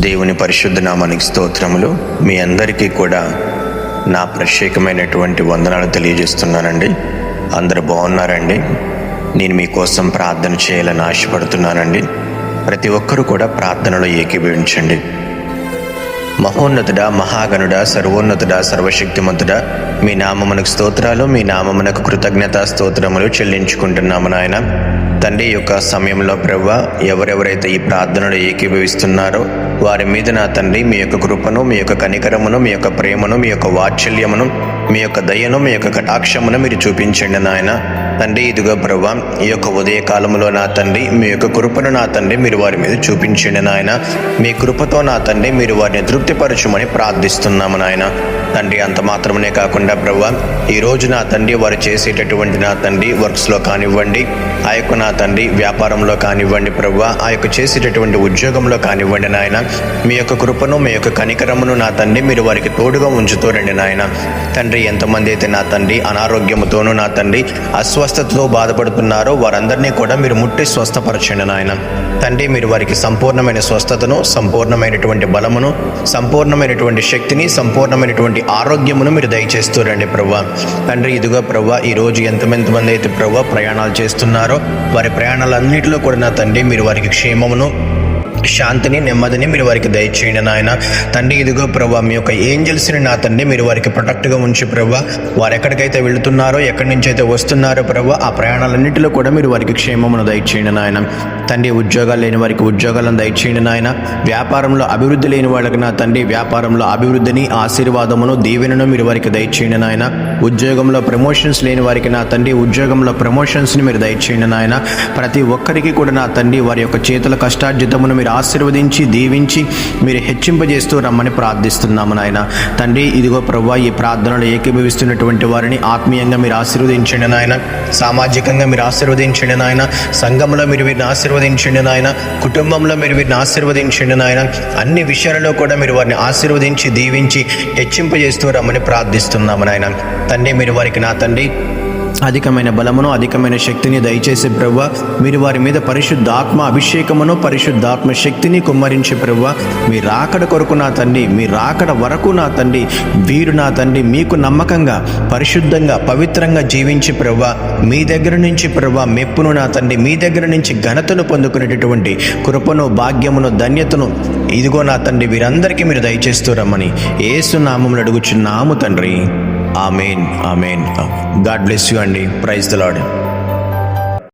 దేవుని పరిశుద్ధ నామానికి స్తోత్రములు. మీ అందరికీ కూడా నా ప్రత్యేకమైనటువంటి వందనాలు తెలియజేస్తున్నానండి. అందరు బాగున్నారండి? నేను మీకోసం ప్రార్థన చేయాలని ఆశపడుతున్నానండి. ప్రతి ఒక్కరూ కూడా ప్రార్థనలో ఏకీభవించండి. మహోన్నతుడా మహాగణుడా సర్వోన్నతుడా సర్వశక్తిమంతుడా మీ నామమునకు స్తోత్రాలు మీ నామమునకు కృతజ్ఞత స్తోత్రములు చెల్లించుకుంటున్నాము నాయన. తండ్రి యొక్క సమయంలో ప్రవ్వ ఎవరెవరైతే ఈ ప్రార్థనలు ఏకీభవిస్తున్నారో వారి మీద నా తండ్రి మీ యొక్క కృపను మీ యొక్క కనికరమును మీ యొక్క ప్రేమను మీ యొక్క వాత్సల్యమును మీ యొక్క దయను మీ యొక్క కటాక్షమును మీరు చూపించండి నాయన. తండ్రి ఇదిగో ప్రభా ఈ యొక్క ఉదయ కాలంలో నా తండ్రి మీ యొక్క కృపను నా తండ్రి మీరు వారి మీద చూపించండి నాయన. మీ కృపతో నా తండ్రి మీరు వారిని తృప్తిపరచమని ప్రార్థిస్తున్నాము నాయన. తండ్రి అంత మాత్రమే కాకుండా ప్రభా ఈరోజు నా తండ్రి వారు చేసేటటువంటి నా తండ్రి వర్క్స్లో కానివ్వండి ఆ యొక్క నా తండ్రి వ్యాపారంలో కానివ్వండి ప్రభా ఆ యొక్క చేసేటటువంటి ఉద్యోగంలో కానివ్వండి నాయన. మీ యొక్క కృపను మీ యొక్క కనికరమును నా తండ్రి మీరు వారికి తోడుగా ఉంచుతూరండి నాయన. తండ్రి ఎంతమంది అయితే నా తండ్రి అనారోగ్యముతోనూ నా తండ్రి అస్వస్థ అస్వస్థతతో బాధపడుతున్నారో వారందరినీ కూడా మీరు ముట్టి స్వస్థపరచండి నాయన. తండ్రి మీరు వారికి సంపూర్ణమైన స్వస్థతను సంపూర్ణమైనటువంటి బలమును సంపూర్ణమైనటువంటి శక్తిని సంపూర్ణమైనటువంటి ఆరోగ్యమును మీరు దయచేస్తూ రండి ప్రవ్వా. తండ్రి ఇదిగో ప్రభా ఈ రోజు ఎంతమంది మంది అయితే ప్రవ్వా ప్రయాణాలు చేస్తున్నారో వారి ప్రయాణాలన్నింటిలో కూడా నా తండ్రి మీరు వారికి క్షేమమును శాంతిని నెమ్మదిని మీరు వారికి దయచేయండి నాయన. తండ్రి ఇదిగో ప్రభా మీ యొక్క ఏంజల్స్ని నా తండ్రి మీరు వారికి ప్రొటెక్ట్గా ఉంచి ప్రభా. వారు ఎక్కడికైతే వెళుతున్నారో ఎక్కడి నుంచి అయితే వస్తున్నారో ప్రభా ఆ ప్రయాణాలన్నింటిలో కూడా మీరు వారికి క్షేమమును దయచేయండి నాయన. తండ్రి ఉద్యోగాలు లేని వారికి ఉద్యోగాలను దయచేయండి నాయన. వ్యాపారంలో అభివృద్ధి లేని వాళ్ళకి నా తండ్రి వ్యాపారంలో అభివృద్ధిని ఆశీర్వాదమును దీవెనను మీరు వారికి దయచేయండి నాయన. ఉద్యోగంలో ప్రమోషన్స్ లేని వారికి నా తండ్రి ఉద్యోగంలో ప్రమోషన్స్ని మీరు దయచేయండి నాయన. ప్రతి ఒక్కరికి కూడా నా తండ్రి వారి యొక్క చేతుల కష్టార్జితమును మీరు ఆశీర్వదించి దీవించి మీరు హెచ్చింపజేస్తూ రమ్మని ప్రార్థిస్తున్నాము నాయన. తండ్రి ఇదిగో ప్రభా ఈ ప్రార్థనలు ఏకీభవిస్తున్నటువంటి వారిని ఆత్మీయంగా మీరు ఆశీర్వదించండి నాయన. సామాజికంగా మీరు ఆశీర్వదించండి నాయన. సంఘంలో మీరు వీరిని ఆశీర్వదించండి నాయన. కుటుంబంలో మీరు వీరిని ఆశీర్వదించండి నాయన. అన్ని విషయాలలో కూడా మీరు వారిని ఆశీర్వదించి దీవించి హెచ్చింపజేస్తూ రమ్మని ప్రార్థిస్తున్నాము నాయన. తండ్రి మీరు వారికి నా తండ్రి అధికమైన బలమును అధికమైన శక్తిని దయచేసి ప్రవ్వ మీరు వారి మీద పరిశుద్ధాత్మ అభిషేకమును పరిశుద్ధాత్మ శక్తిని కుమ్మరించి ప్రవ్వ మీ రాకడ కొరకు నా తండ్రి మీ రాకడ వరకు నా తండ్రి వీరు నా తండ్రి మీకు నమ్మకంగా పరిశుద్ధంగా పవిత్రంగా జీవించి ప్రవ్వ మీ దగ్గర నుంచి ప్రవ్వ మెప్పును నా తండ్రి మీ దగ్గర నుంచి ఘనతను పొందుకునేటటువంటి కృపను భాగ్యమును ధన్యతను ఇదిగో నా తండ్రి వీరందరికీ మీరు దయచేస్తూ రమ్మని ఏసునామములు అడుగుచున్నాము తండ్రి. Amen amen God bless you అండి ప్రైజ్ ద లాడ్